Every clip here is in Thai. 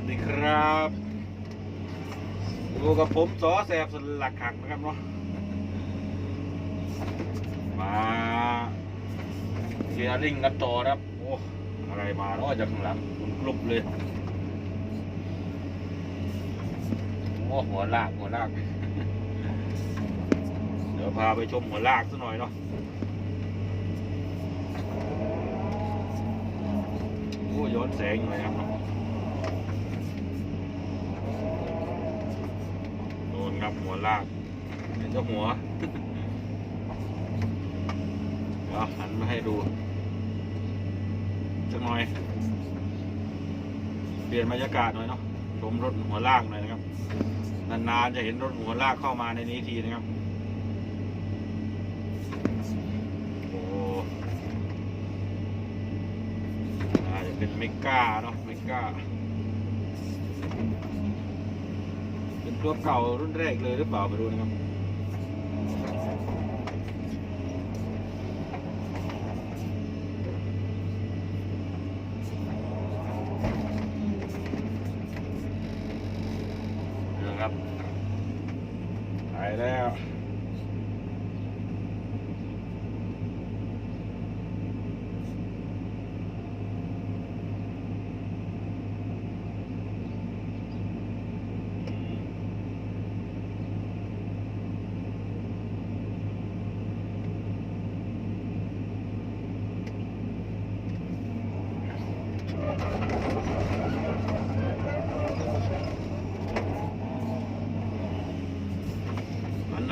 วัสดีครับอยู่กับผมสอแสบสลักขักนะครับเนาะมาเชียร์ลิงกันต่อครับโอ้อะไรมาเนาะจากข้างหลังคุณกลุบเลยโอ้หัวลากหัวลากเดี๋ยวพาไปชมหัวลากซะหน่อยเนาะโอ้ย้อนแสงหน่อยครับเนาะ รับหัวลากเห็นเจ้าหัวเดี๋ยวหันมาให้ดูสักหน่อย เปลี่ยนบรรยากาศหน่อยเนาะชมรถหัวลากหน่อยนะครับ นานๆจะเห็นรถหัวลากเข้ามาในนี้ทีนะครับโอ้อาจจะเป็นเมกาเนาะเมกา เป็นตัวเก่ารุ่นแรกเลยหรือเปล่าไปดูนะครับนะครับไปแล้ว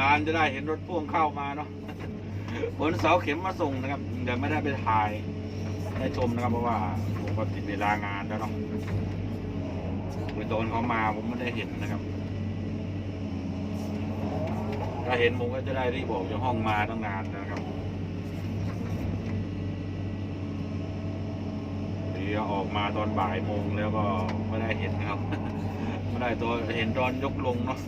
นานจะได้เห็นรถพ่วงเข้ามาเนาะบนเสาเข็มมาส่งนะครับแต่ไม่ได้ไปถ่ายได้ชมนะครับ เพราะว่าผมก็ติดเวลางานแล้วเนาะเมื่อตอนเขามาผมไม่ได้เห็นนะครับ ถ้าเห็นผมก็จะได้รีบบอกจากห้องมาตั้งนานนะครับเดี๋ยวออกมาตอนบ่ายโมงแล้วก็ไม่ได้เห็นนะครับไม่ได้ตัวเห็นตอนยกลงเนาะ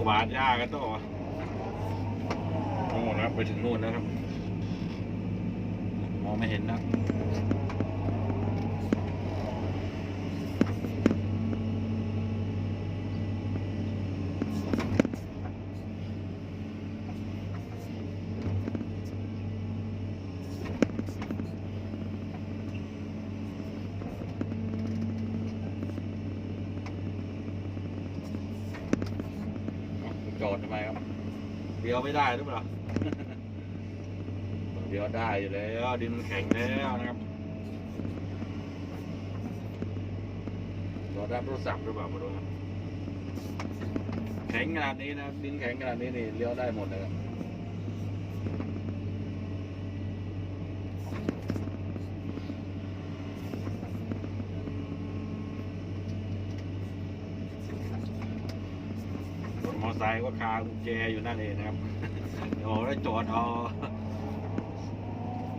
กวาดหญ้ากันต่อนู่นนะครับไปถึงนู่นแล้วครับ มองไม่เห็นนะ จอดทำไมครับเดียวไม่ได้หรือเปล่าเดียวได้อยู่แล้วดินมันแข็งแล้วนะครับจอดรับโทรศัพท์หรือเปล่ามาดูครับแข็งขนาดนี้นะดินแข็งขนาดนี้นี่เลี้ยวได้หมดเลยครับรถมอเตอร์ ไซค์ก็คากุญแจอยู่นั่นเองนะครับเดี๋ยวได้จอดเอา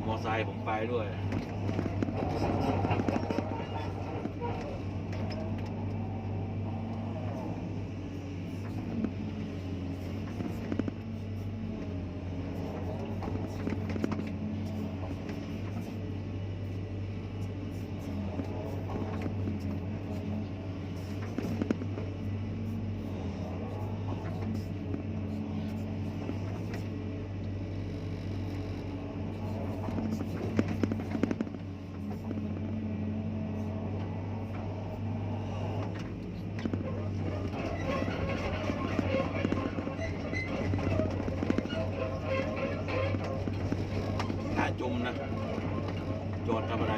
มอไซค์ผมไปด้วย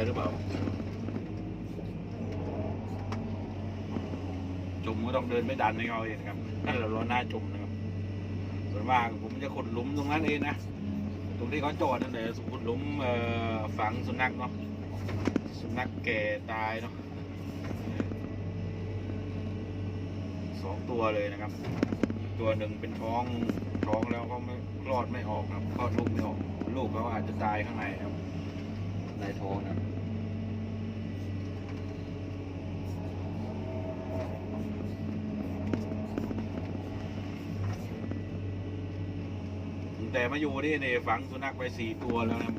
หรือเปล่าจมก็ต้องเดินไม่ดันให้เขาเองนะครับถ้าเราล้อหน้าจมนะครับ ส่วนมากผมจะขุดหลุมตรงนั้นเองนะ ตรงที่เขาจอดนั่นแหละขุดหลุมเอ่อฝังสุนัขเนาะ สุนัขแก่ตายเนาะสองตัวเลยนะครับ ตัวหนึ่งเป็นท้องท้องแล้วก็ไม่คลอดไม่ออกนะครับคลอดลูกไม่ออก ลูกเขาอาจจะตายข้างในนะครับในท้องนะ แต่มาอยู่นี่เนี่ยฝังสุนัขไปสี่ตัวแล้วนะครับ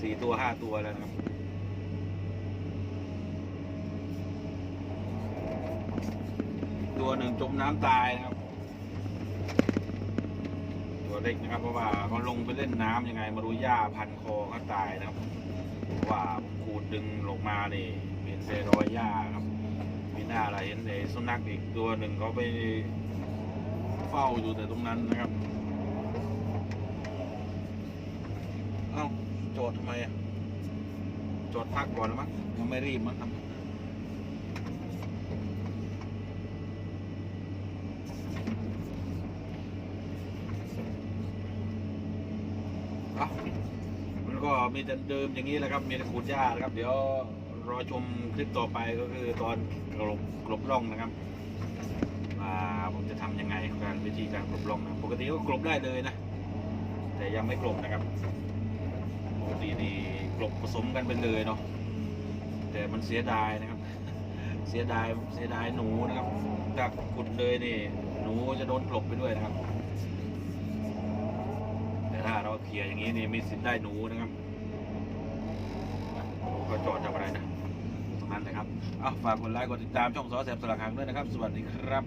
สี่ตัวห้าตัวแล้วนะครับตัวหนึ่งจมน้ำตายนะครับ ตัวเล็กนะครับเพราะว่าเขาลงไปเล่นน้ำยังไงมารู้หญ้าพันคอเขาตายนะครับเพราะว่าขูดดึงลงมาเนี่เป็นเศษรอยหญ้าครับมีหน้าอะไรเห็นไอ้สุนัขอีกตัวหนึ่งเขาไปเฝ้าอยู่แต่ตรงนั้นนะครับ เอ้า จอดทำไมอะจอดพักก่อนมั้งยังไม่รีบมั้งครับอะมันก็มีแต่เดิมอย่างนี้แหละครับ มีแต่ขูดหญ้านะครับ เดี๋ยวรอชมคลิปต่อไปก็คือตอนกลบกลบร่องนะครับว่าผมจะทำยังไงการวิธีการกลบร่องนะ ปกติก็กลบได้เลยนะ แต่ยังไม่กลบนะครับ ปกตินี่กลบผสมกันไปเลยเนาะแต่มันเสียดายนะครับ เสียดายเสียดายหนูนะครับถ้าขุดเลยนี่ หนูจะโดนกลบไปด้วยนะครับ แต่ถ้าเราเคลียร์อย่างนี้นี่มีสิทธิ์ได้หนูนะครับหนูก็จอดทำอะไรนะตรงนั้นนะครับเอาฝากกดไลค์กดติดตามช่องซอแสบสลักหังด้วยนะครับ สวัสดีครับ